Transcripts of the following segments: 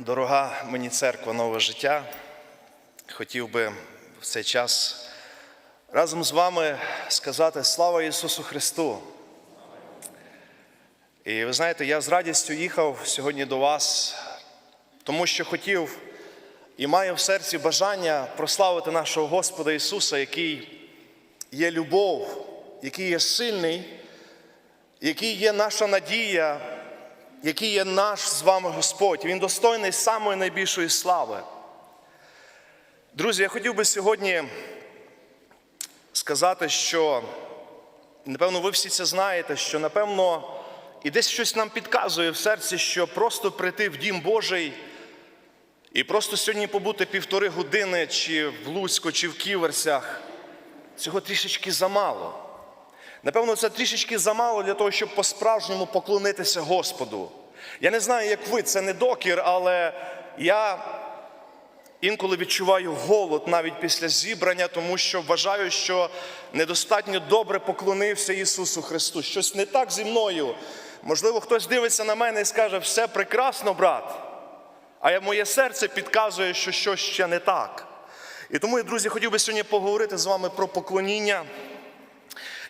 Дорога мені церква нове життя. Хотів би в цей час разом з вами сказати слава Ісусу Христу. І ви знаєте, я з радістю їхав сьогодні до вас, тому що хотів і маю в серці бажання прославити нашого Господа Ісуса, який є любов, який є сильний, який є наша надія, який є наш з вами Господь. Він достойний самої найбільшої слави. Друзі, я хотів би сьогодні сказати, що, напевно, ви всі це знаєте, що, напевно, і десь щось нам підказує в серці, що просто прийти в Дім Божий і просто сьогодні побути півтори години, чи в Луцьку, чи в Ківерсях, цього трішечки замало. Напевно, це трішечки замало для того, щоб по-справжньому поклонитися Господу. Я не знаю, як ви, це не докір, але я інколи відчуваю голод навіть після зібрання, тому що вважаю, що недостатньо добре поклонився Ісусу Христу. Щось не так зі мною. Можливо, хтось дивиться на мене і скаже, все прекрасно, брат. А моє серце підказує, що щось ще не так. І тому, друзі, хотів би сьогодні поговорити з вами про поклоніння.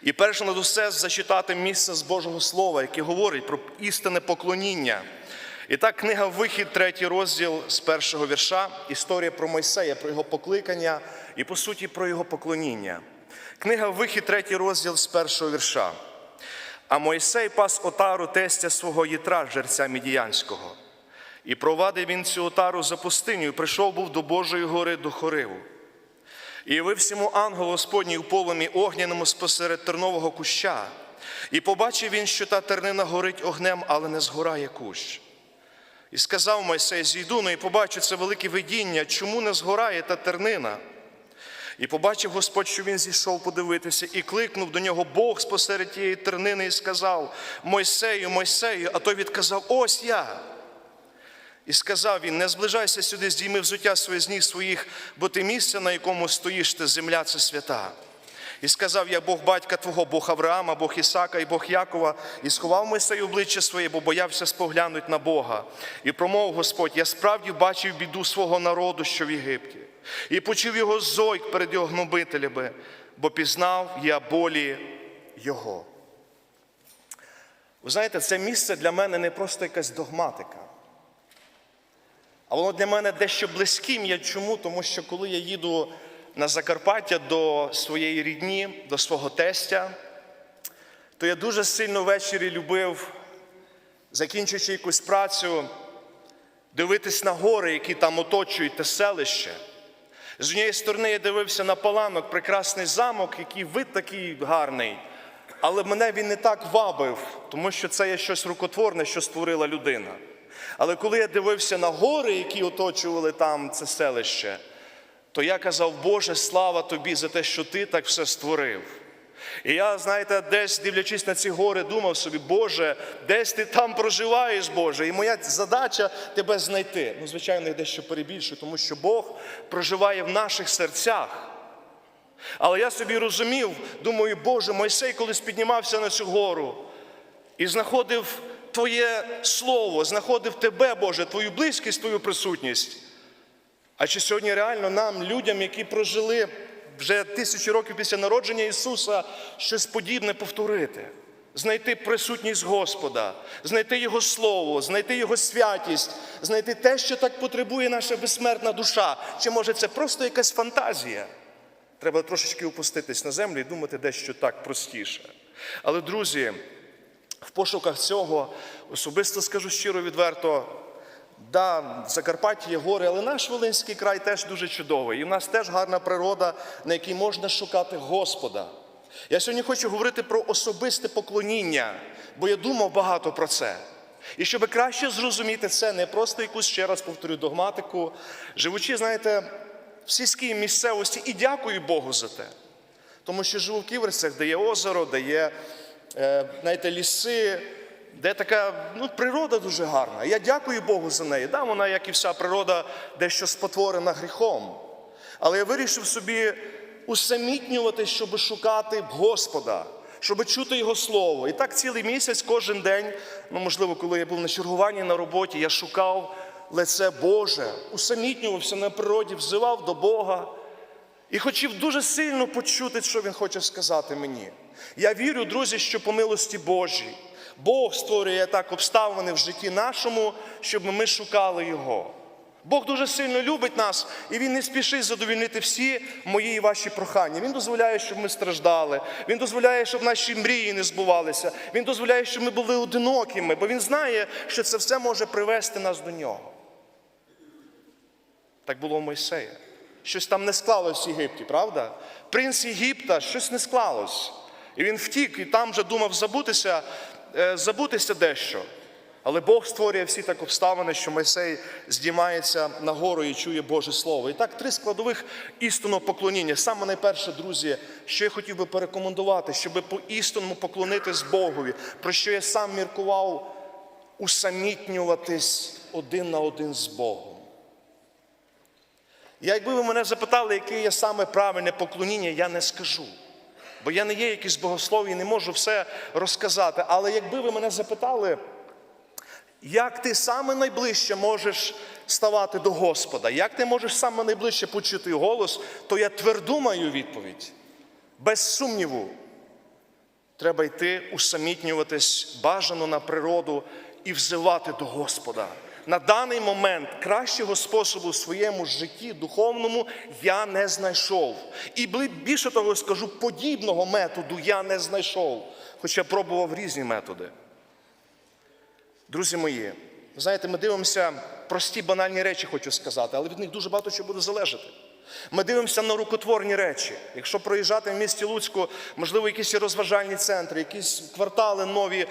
І перше над усе зачитати місце з Божого Слова, яке говорить про істинне поклоніння. І так, книга Вихід, третій розділ з першого вірша, історія про Мойсея, про його покликання і, по суті, про його поклоніння. Книга Вихід, третій розділ з першого вірша. А Мойсей пас отару тестя свого Єтра, жерця Мідіянського. І провадив він цю отару за пустиню, і прийшов був до Божої гори до Хориву. І явив всьому ангел Господній у полумі огняному спосеред тернового куща. І побачив він, що та тернина горить огнем, але не згорає кущ. І сказав Мойсей, зійду, ну і побачу це велике видіння, чому не згорає та тернина. І побачив Господь, що він зійшов подивитися, і кликнув до нього Бог спосеред тієї тернини і сказав: Мойсею, Мойсею, а той відказав: Ось я. І сказав він: не зближайся сюди, здійми взуття своє з ніг своїх, бо ти місце, на якому стоїш, ти земля це свята. І сказав я Бог батька твого, Бог Авраама, Бог Ісака і Бог Якова, і сховав Мойсей обличчя своє, бо боявся споглянуть на Бога. І промовив Господь: я справді бачив біду свого народу, що в Єгипті, і почув його зойк перед його гнобителями, бо пізнав я болі Його. Ви знаєте, це місце для мене не просто якась догматика. А воно для мене дещо близьким є. Чому? Тому що коли я їду на Закарпаття до своєї рідні, до свого тестя, то я дуже сильно ввечері любив, закінчуючи якусь працю, дивитись на гори, які там оточують те селище. З однієї сторони я дивився на паланок, прекрасний замок, який вид такий гарний, але мене він не так вабив, тому що це є щось рукотворне, що створила людина. Але коли я дивився на гори, які оточували там це селище, то я казав, Боже, слава тобі за те, що ти так все створив. І я, знаєте, десь дивлячись на ці гори, думав собі, Боже, десь ти там проживаєш, Боже, і моя задача тебе знайти. Ну, звичайно, я дещо перебільшую, тому що Бог проживає в наших серцях. Але я собі розумів, думаю, Боже, Мойсей колись піднімався на цю гору і знаходив Твоє Слово, знаходив Тебе, Боже, Твою близькість, Твою присутність. А чи сьогодні реально нам, людям, які прожили вже тисячі років після народження Ісуса, щось подібне повторити? Знайти присутність Господа, знайти Його Слово, знайти Його святість, знайти те, що так потребує наша безсмертна душа. Чи може це просто якась фантазія? Треба трошечки опуститись на землю і думати дещо так простіше. Але, друзі, в пошуках цього особисто скажу щиро відверто. Да, в Закарпатті є гори, але наш Волинський край теж дуже чудовий. І в нас теж гарна природа, на якій можна шукати Господа. Я сьогодні хочу говорити про особисте поклоніння, бо я думав багато про це. І щоб краще зрозуміти це, не просто якусь ще раз повторю догматику, живучи, знаєте, в сільській місцевості, і дякую Богу за те. Тому що живу в Ківерцях, де є озеро, де є знаєте, ліси, де така ну, природа дуже гарна. Я дякую Богу за неї. Да, вона, як і вся природа, дещо спотворена гріхом. Але я вирішив собі усамітнювати, щоб шукати Господа, щоб чути Його Слово. І так цілий місяць, кожен день, ну можливо, коли я був на чергуванні на роботі, я шукав лице Боже, усамітнювався на природі, взивав до Бога і хотів дуже сильно почути, що Він хоче сказати мені. Я вірю, друзі, що по милості Божій Бог створює так обставини в житті нашому, щоб ми шукали Його. Бог дуже сильно любить нас, і Він не спішить задовільнити всі мої і ваші прохання. Він дозволяє, щоб ми страждали. Він дозволяє, щоб наші мрії не збувалися. Він дозволяє, щоб ми були одинокими, бо Він знає, що це все може привести нас до нього. Так було в Мойсея. Щось там не склалось в Єгипті, правда? Принц Єгипта, щось не склалось. І він втік, і там вже думав забутися, е, забутися дещо. Але Бог створює всі так обставини, що Мойсей здіймається на гору і чує Боже Слово. І так, три складових істинного поклоніння. Саме найперше, друзі, що я хотів би порекомендувати, щоб по істинному поклонитись Богові, про що я сам міркував, усамітнюватись один на один з Богом. Якби ви мене запитали, яке є саме правильне поклоніння, я не скажу. Бо я не є якийсь богослов і не можу все розказати. Але якби ви мене запитали, як ти саме найближче можеш ставати до Господа, як ти можеш саме найближче почути голос, то я тверду маю відповідь. Без сумніву, треба йти усамітнюватись бажано на природу і взивати до Господа. На даний момент кращого способу в своєму житті духовному я не знайшов. І більше того скажу, подібного методу я не знайшов, хоча пробував різні методи. Друзі мої, знаєте, ми дивимося прості банальні речі, хочу сказати, але від них дуже багато чого буде залежати. Ми дивимося на рукотворні речі. Якщо проїжджати в місті Луцьку, можливо, якісь розважальні центри, якісь квартали нові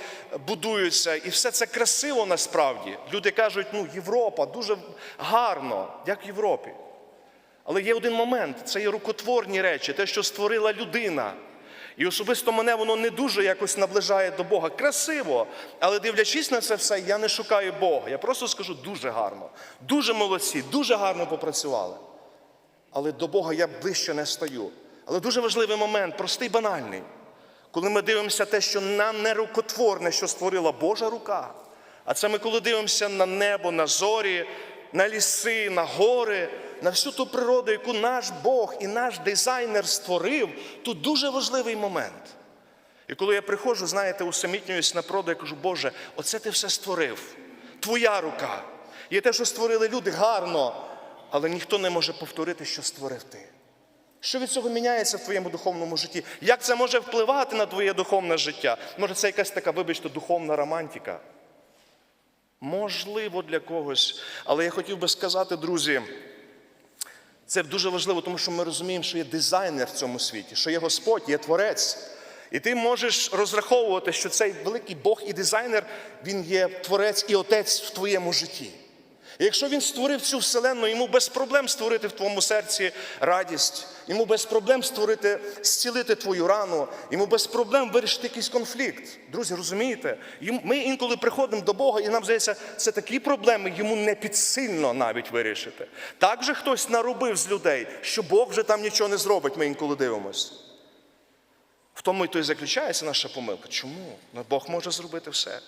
будуються, і все це красиво насправді. Люди кажуть, ну Європа дуже гарно, як в Європі. Але є один момент: це є рукотворні речі, те, що створила людина. І особисто мене воно не дуже якось наближає до Бога. Красиво, але дивлячись на це все, я не шукаю Бога. Я просто скажу дуже гарно, дуже молодці, дуже гарно попрацювали. Але до Бога я ближче не стаю. Але дуже важливий момент, простий, банальний. Коли ми дивимося те, що нам не рукотворне, що створила Божа рука. А це ми коли дивимося на небо, на зорі, на ліси, на гори, на всю ту природу, яку наш Бог і наш дизайнер створив, тут дуже важливий момент. І коли я приходжу, знаєте, усамітнююсь на природу, я кажу, Боже, оце ти все створив. Твоя рука. Є те, що створили люди гарно, але ніхто не може повторити, що створив ти. Що від цього міняється в твоєму духовному житті? Як це може впливати на твоє духовне життя? Може, це якась така, вибачте, духовна романтика? Можливо, для когось. Але я хотів би сказати, друзі, це дуже важливо, тому що ми розуміємо, що є дизайнер в цьому світі, що є Господь, є Творець. І ти можеш розраховувати, що цей великий Бог і дизайнер, він є творець і отець в твоєму житті. І якщо він створив цю вселенну, йому без проблем створити в твоєму серці радість, йому без проблем створити, зцілити твою рану, йому без проблем вирішити якийсь конфлікт. Друзі, розумієте? Ми інколи приходимо до Бога, і нам здається, це такі проблеми йому не підсильно навіть вирішити. Так же хтось наробив з людей, що Бог вже там нічого не зробить, ми інколи дивимося. В тому і то і заключається наша помилка. Чому? Ну, Бог може зробити все.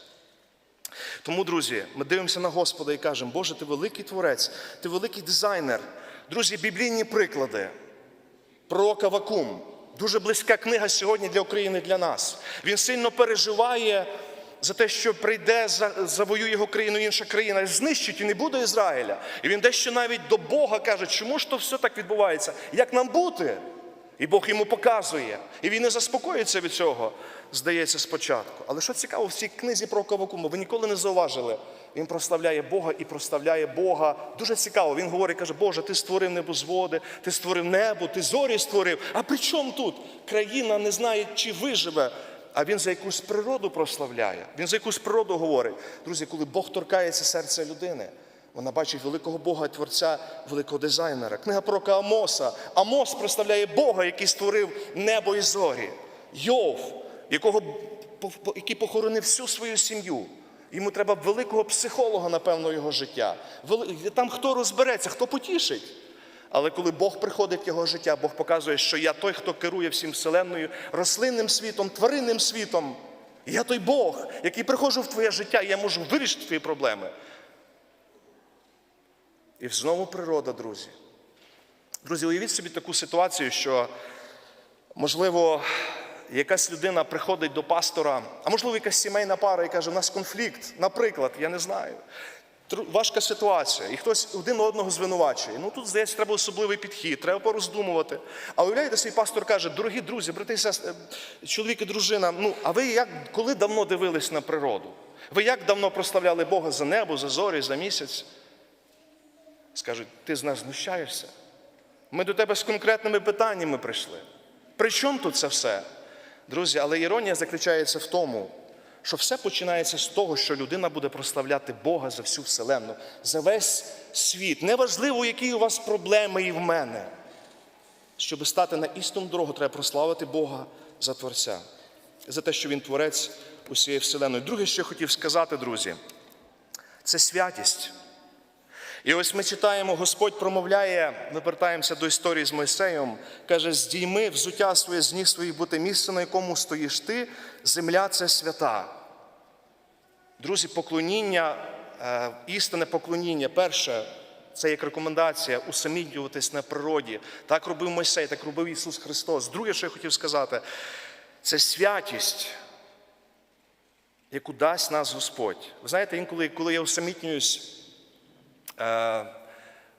Тому, друзі, ми дивимося на Господа і кажемо, Боже, ти великий творець, ти великий дизайнер. Друзі, біблійні приклади. Пророка Вакум. Дуже близька книга сьогодні для України, для нас. Він сильно переживає за те, що прийде, завоює його країну інша країна, знищить і не буде Ізраїля. І він дещо навіть до Бога каже, чому ж то все так відбувається? Як нам бути? І Бог йому показує. І він не заспокоїться від цього, здається, спочатку. Але що цікаво, в цій книзі про Кавакума, ви ніколи не зауважили. Він прославляє Бога і прославляє Бога. Дуже цікаво. Він говорить, каже, Боже, ти створив небозводи, ти створив небо, ти зорі створив. А при чому тут? Країна не знає, чи виживе. А він за якусь природу прославляє. Він за якусь природу говорить. Друзі, коли Бог торкається серця людини. Вона бачить великого Бога, творця, великого дизайнера. Книга пророка Амоса. Амос представляє Бога, який створив небо і зорі. Йов, якого, який похоронив всю свою сім'ю. Йому треба великого психолога, напевно, його життя. Там хто розбереться, хто потішить. Але коли Бог приходить в його життя, Бог показує, що я той, хто керує всім вселенною, рослинним світом, тваринним світом. Я той Бог, який приходжу в твоє життя, і я можу вирішити твої проблеми. І знову природа, друзі. Друзі, уявіть собі таку ситуацію, що, можливо, якась людина приходить до пастора, а можливо, якась сімейна пара і каже, у нас конфлікт, наприклад, я не знаю. Важка ситуація, і хтось один одного звинувачує. Ну тут, здається, треба особливий підхід, треба пороздумувати. А уявляєте, свій пастор каже, дорогі друзі, брати сестри, чоловік і дружина, ну а ви як коли давно дивились на природу? Ви як давно прославляли Бога за небо, за зорі, за місяць? Скажуть, ти з нас знущаєшся? Ми до тебе з конкретними питаннями прийшли. При чому тут це все? Друзі, але іронія заключається в тому, що все починається з того, що людина буде прославляти Бога за всю вселенну, за весь світ. Неважливо, які у вас проблеми і в мене. Щоб стати на істинну дорогу, треба прославити Бога за Творця, за те, що Він творець усієї вселенної. Друге, що я хотів сказати, друзі, це святість. І ось ми читаємо, Господь промовляє, ми вертаємося до історії з Мойсеєм, каже: здійми взуття своє з ніг своїх, бути місце, на якому стоїш ти, земля це свята. Друзі, поклоніння, е, істинне поклоніння, перше, це як рекомендація усамітнюватись на природі. Так робив Мойсей, так робив Ісус Христос. Друге, що я хотів сказати, це святість, яку дасть нас Господь. Ви знаєте, інколи, коли я усамітнююсь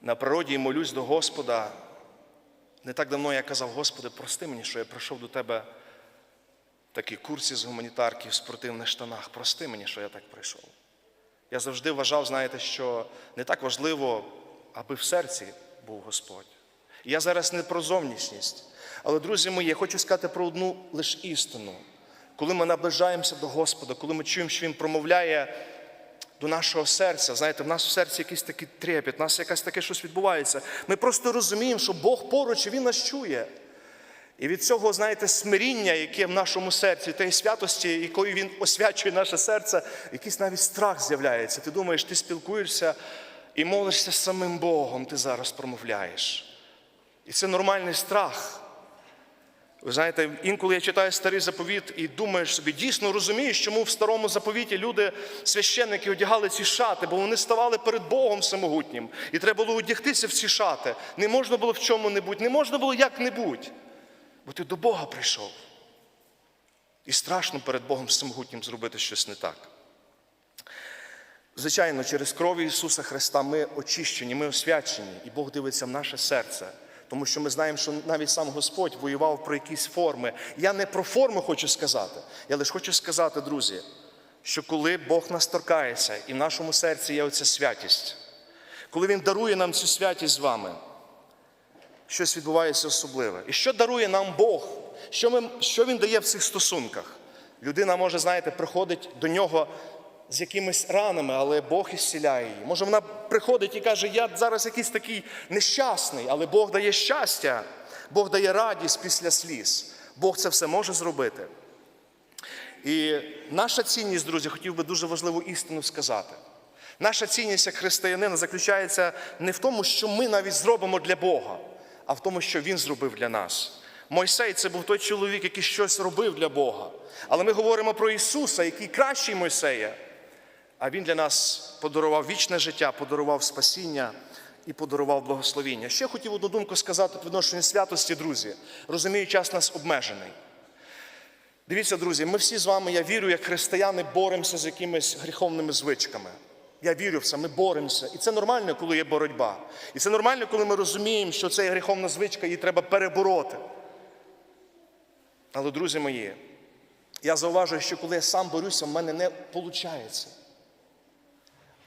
на природі і молюсь до Господа, не так давно я казав, Господи, прости мені, що я прийшов до Тебе в такій курсі з гуманітарки в спортивних штанах. Прости мені, що я так прийшов. Я завжди вважав, знаєте, що не так важливо, аби в серці був Господь. Я зараз не про зовнішність. Але, друзі мої, я хочу сказати про одну лише істину. Коли ми наближаємося до Господа, коли ми чуємо, що Він промовляє до нашого серця, знаєте, в нас в серці якийсь такий трепет, в нас якесь таке щось відбувається. Ми просто розуміємо, що Бог поруч і Він нас чує. І від цього, знаєте, смиріння, яке в нашому серці, тієї святості, якою він освячує наше серце, якийсь навіть страх з'являється. Ти думаєш, ти спілкуєшся і молишся самим Богом, ти зараз промовляєш. І це нормальний страх. Ви знаєте, інколи я читаю старий заповіт і думаєш собі, дійсно розумієш, чому в старому заповіті люди, священники, одягали ці шати, бо вони ставали перед Богом всемогутнім. І треба було одягтися в ці шати. Не можна було в чому-небудь, не можна було як-небудь. Бо ти до Бога прийшов. І страшно перед Богом всемогутнім зробити щось не так. Звичайно, через кров Ісуса Христа ми очищені, ми освячені, і Бог дивиться в наше серце. Тому що ми знаємо, що навіть сам Господь воював про якісь форми. Я не про форму хочу сказати. Я лише хочу сказати, друзі, що коли Бог нас торкається, і в нашому серці є оця святість, коли Він дарує нам цю святість з вами, щось відбувається особливе. І що дарує нам Бог? Що, ми, що Він дає в цих стосунках? Людина може, знаєте, приходить до нього з якимись ранами, але Бог ісціляє її. Може, вона приходить і каже, я зараз якийсь такий нещасний, але Бог дає щастя, Бог дає радість після сліз. Бог це все може зробити. І наша цінність, друзі, хотів би дуже важливу істину сказати. Наша цінність як християнина заключається не в тому, що ми навіть зробимо для Бога, а в тому, що Він зробив для нас. Мойсей це був той чоловік, який щось робив для Бога. Але ми говоримо про Ісуса, який кращий Мойсея. А Він для нас подарував вічне життя, подарував спасіння і подарував благословіння. Ще хотів одну думку сказати по відношенню святості, друзі. Розумію, час нас обмежений. Дивіться, друзі, ми всі з вами, я вірю, як християни боремося з якимись гріховними звичками. Я вірю в це, ми боремося. І це нормально, коли є боротьба. І це нормально, коли ми розуміємо, що це є гріховна звичка, її треба перебороти. Але, друзі мої, я зауважую, що коли я сам борюся, в мене не виходить.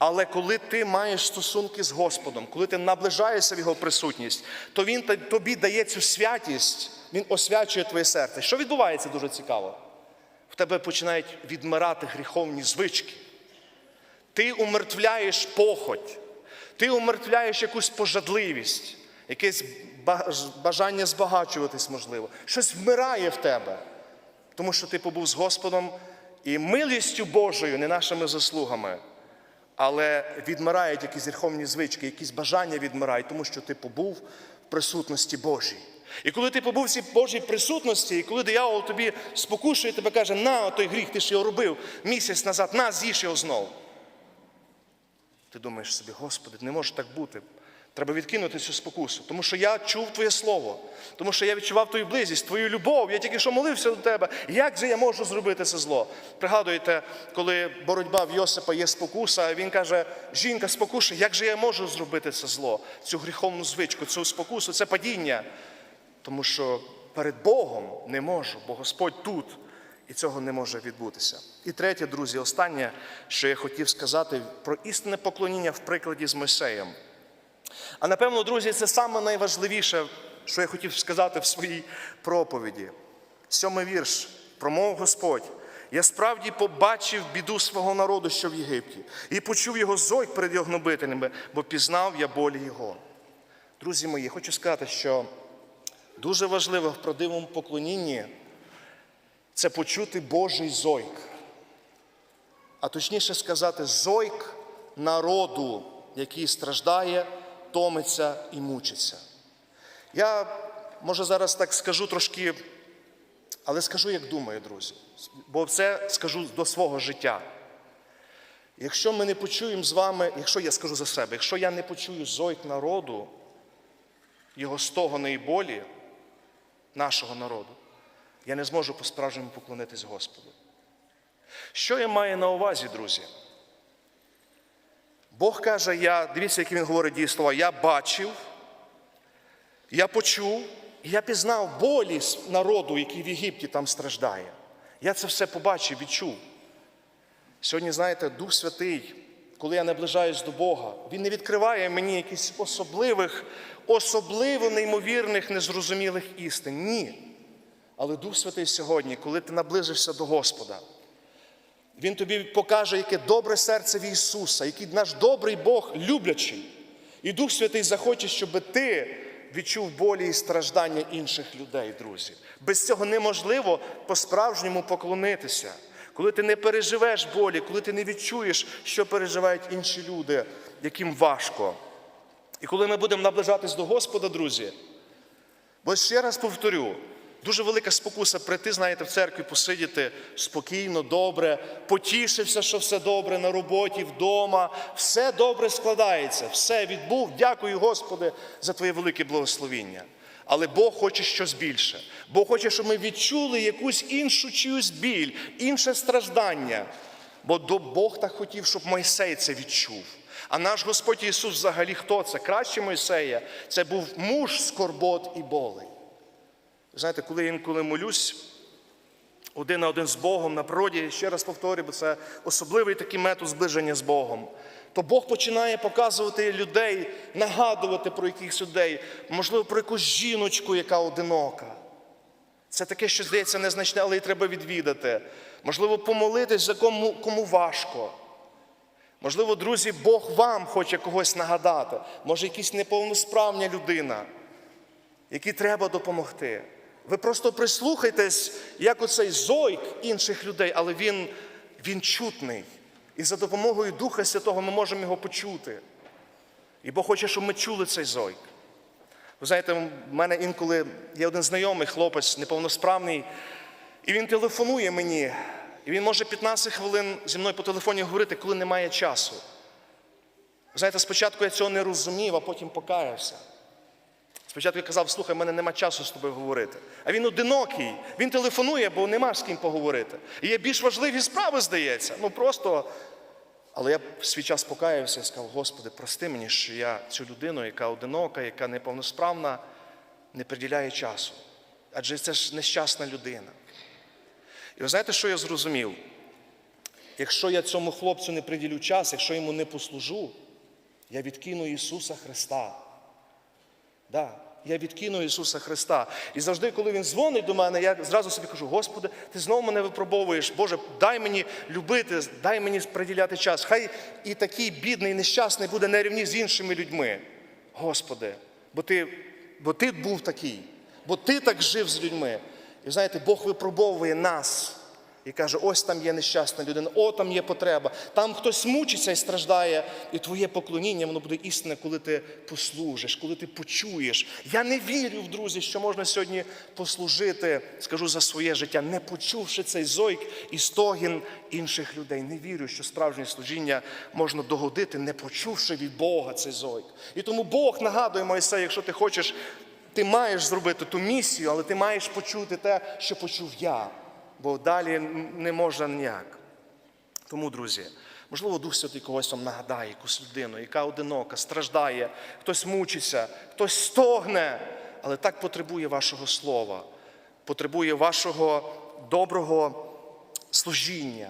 Але коли ти маєш стосунки з Господом, коли ти наближаєшся в Його присутність, то Він тобі дає цю святість, Він освячує твоє серце. Що відбувається дуже цікаво? В тебе починають відмирати гріховні звички. Ти умертвляєш похоть, ти умертвляєш якусь пожадливість, якесь бажання збагачуватись, можливо. Щось вмирає в тебе, тому що ти побув з Господом і милістю Божою, не нашими заслугами. Але відмирають якісь гріховні звички, якісь бажання відмирають, тому що ти побув в присутності Божій. І коли ти побув в Божій присутності, і коли диявол тобі спокушує, тебе каже, на той гріх, ти ж його робив місяць назад, на, з'їж його знов. Ти думаєш собі, Господи, не може так бути. Треба відкинути цю спокусу, тому що я чув Твоє Слово, тому що я відчував Твою близість, Твою любов. Я тільки що молився до Тебе. Як же я можу зробити це зло? Пригадуєте, коли боротьба в Йосипа є спокуса, він каже: жінка, спокуша, як же я можу зробити це зло, цю гріховну звичку, цю спокусу, це падіння. Тому що перед Богом не можу, бо Господь тут, і цього не може відбутися. І третє, друзі, останнє, що я хотів сказати про істинне поклоніння в прикладі з Мойсеєм. А напевно, друзі, це саме найважливіше, що я хотів сказати в своїй проповіді. Сьомий вірш промов Господь. Я справді побачив біду свого народу, що в Єгипті, і почув його зойк перед його гнобителями, бо пізнав я болі його. Друзі мої, хочу сказати, що дуже важливо в правдивому поклонінні це почути Божий зойк. А точніше сказати, зойк народу, який страждає, томиться і мучиться. Я, може, зараз так скажу трошки, але скажу, як думаю, друзі. Бо це скажу до свого життя. Якщо ми не почуємо з вами, якщо я скажу за себе, якщо я не почую зойк народу, його стогони і болі, нашого народу, я не зможу по-справжньому поклонитись Господу. Що я маю на увазі, друзі? Бог каже, я, дивіться, які він говорить дії слова, я бачив, я почув, і я пізнав болі народу, який в Єгипті там страждає. Я це все побачив, відчув. Сьогодні, знаєте, Дух Святий, коли я наближаюсь до Бога, Він не відкриває мені якихось особливих, особливо неймовірних, незрозумілих істин. Ні. Але Дух Святий сьогодні, коли ти наближишся до Господа, Він тобі покаже, яке добре серце в Ісуса, який наш добрий Бог люблячий. І Дух Святий захоче, щоб ти відчув болі і страждання інших людей, друзі. Без цього неможливо по-справжньому поклонитися. Коли ти не переживеш болі, коли ти не відчуєш, що переживають інші люди, яким важко. І коли ми будемо наближатись до Господа, друзі, бо ще раз повторю, дуже велика спокуса прийти, знаєте, в церкві, посидіти спокійно, добре, потішився, що все добре на роботі, вдома, все добре складається, все відбув. Дякую, Господи, за Твоє велике благословіння. Але Бог хоче щось більше. Бог хоче, щоб ми відчули якусь іншу чиюсь біль, інше страждання. Бо Бог так хотів, щоб Мойсей це відчув. А наш Господь Ісус взагалі хто це? Краще Мойсея. Це був муж скорбот і болей. Знаєте, коли я інколи молюсь один на один з Богом на природі, ще раз повторюю, бо це особливий такий метод зближення з Богом, то Бог починає показувати людей, нагадувати про якихось людей, можливо, про якусь жіночку, яка одинока. Це таке, що здається незначне, але й треба відвідати. Можливо, помолитись за кому, кому важко. Можливо, друзі, Бог вам хоче когось нагадати. Може, якась неповносправня людина, якій треба допомогти. Ви просто прислухайтесь, як оцей зойк інших людей, але він, він чутний. І за допомогою Духа Святого ми можемо його почути. І Бог хоче, щоб ми чули цей зойк. Ви знаєте, в мене інколи є один знайомий хлопець, неповносправний, і він телефонує мені. І він може 15 хвилин зі мною по телефоні говорити, коли немає часу. Знаєте, спочатку я цього не розумів, а потім покаявся. Спочатку я казав, слухай, в мене нема часу з тобою говорити. А він одинокий, він телефонує, бо нема з ким поговорити. І є більш важливі справи, здається. Ну просто. Але я в свій час покаявся і сказав, Господи, прости мені, що я цю людину, яка одинока, яка неповносправна, не приділяю часу. Адже це ж нещасна людина. І ви знаєте, що я зрозумів? Якщо я цьому хлопцю не приділю час, якщо йому не послужу, я відкину Ісуса Христа. Да, я відкину Ісуса Христа. І завжди, коли Він дзвонить до мене, я зразу собі кажу, Господи, Ти знову мене випробовуєш. Боже, дай мені любити, дай мені приділяти час. Хай і такий бідний, нещасний буде на рівні з іншими людьми. Господи, бо Ти, бо ти був такий, бо Ти так жив з людьми. І знаєте, Бог випробовує нас, І каже, ось там є нещасна людина, о, там є потреба. Там хтось мучиться і страждає, і твоє поклоніння, воно буде істинне, коли ти послужиш, коли ти почуєш. Я не вірю, в друзі, що можна сьогодні послужити, скажу за своє життя, не почувши цей зойк і стогін інших людей. Не вірю, що справжнє служіння можна догодити, не почувши від Бога цей зойк. І тому Бог нагадує Моїсею, якщо ти хочеш, ти маєш зробити ту місію, але ти маєш почути те, що почув я бо далі не можна ніяк. Тому, друзі, можливо, Дух Святий когось вам нагадає, якусь людину, яка одинока, страждає, хтось мучиться, хтось стогне, але так потребує вашого слова, потребує вашого доброго служіння.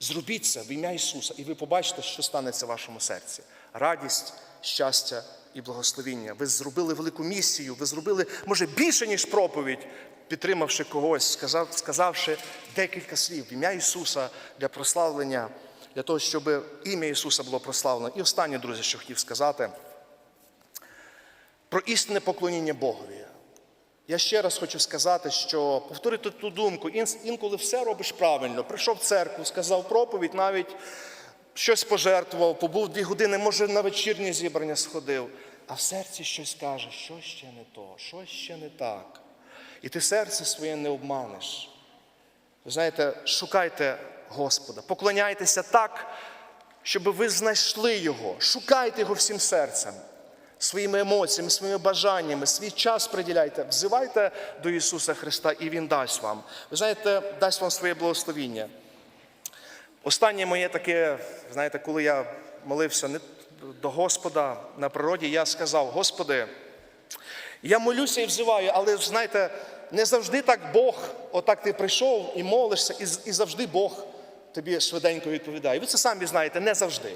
Зробіть це в ім'я Ісуса, і ви побачите, що станеться в вашому серці. Радість, щастя і благословіння. Ви зробили велику місію, ви зробили, може, більше, ніж проповідь, підтримавши когось, сказав, сказавши декілька слів ім'я Ісуса для прославлення, для того, щоб ім'я Ісуса було прославлено. І останнє, друзі, що хотів сказати, про істинне поклоніння Богові. Я ще раз хочу сказати, що повторити ту думку, інколи все робиш правильно. Прийшов в церкву, сказав проповідь, навіть щось пожертвував, побув дві години, може на вечірнє зібрання сходив, а в серці щось каже, що ще не то, що ще не так. І ти серце своє не обманеш. Ви знаєте, шукайте Господа, поклоняйтеся так, щоб ви знайшли Його, шукайте Його всім серцем, своїми емоціями, своїми бажаннями, свій час приділяйте, взивайте до Ісуса Христа, і Він дасть вам. Ви знаєте, дасть вам своє благословіння. Останнє моє таке, знаєте, коли я молився до Господа на природі, я сказав: Господи, я молюся і взиваю, але знаєте, не завжди так Бог, отак ти прийшов і молишся, і, і завжди Бог тобі швиденько відповідає. Ви це самі знаєте, не завжди.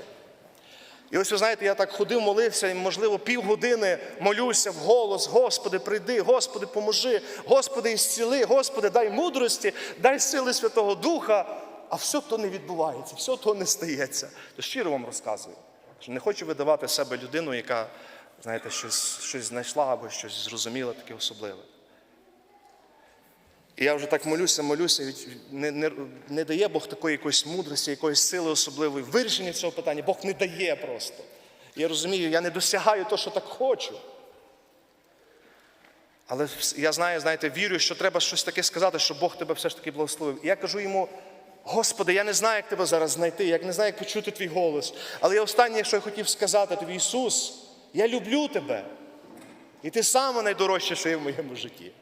І ось ви знаєте, я так ходив, молився, і, можливо, півгодини молюся в голос, Господи, прийди, Господи, поможи, Господи, ісціли, Господи, дай мудрості, дай сили Святого Духа, а все то не відбувається, все то не стається. То щиро вам розказую, що не хочу видавати себе людину, яка, знаєте, щось, щось знайшла або щось зрозуміла таке особливе. І я вже так молюся, молюся, не, не, не дає Бог такої якоїсь мудрості, якоїсь сили особливої. Вирішення цього питання Бог не дає просто. Я розумію, я не досягаю того, що так хочу. Але я знаю, знаєте, вірю, що треба щось таке сказати, щоб Бог тебе все ж таки благословив. І я кажу йому, Господи, я не знаю, як тебе зараз знайти, я не знаю, як почути твій голос. Але я останнє, що я хотів сказати тобі, Ісус, я люблю тебе. І ти саме найдорожче, що є в моєму житті.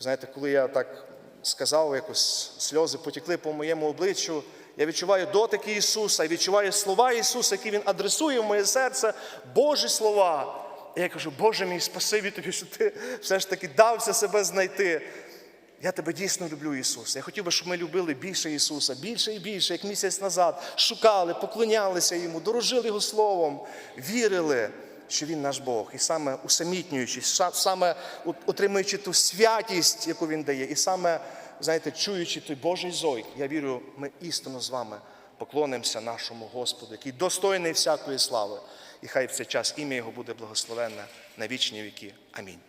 Знаєте, коли я так сказав, якось сльози потекли по моєму обличчю, я відчуваю дотики Ісуса, я відчуваю слова Ісуса, які Він адресує в моє серце, Божі слова. І я кажу, Боже мій, спасибі тобі, що ти все ж таки дався себе знайти. Я тебе дійсно люблю, Ісус. Я хотів би, щоб ми любили більше Ісуса, більше і більше, як місяць назад, шукали, поклонялися Йому, дорожили Його Словом, вірили, що Він наш Бог. І саме усамітнюючись, саме отримуючи ту святість, яку Він дає, і саме, знаєте, чуючи той Божий зойк, я вірю, ми істинно з вами поклонимося нашому Господу, який достойний всякої слави. І хай в цей час ім'я Його буде благословенне на вічні віки. Амінь.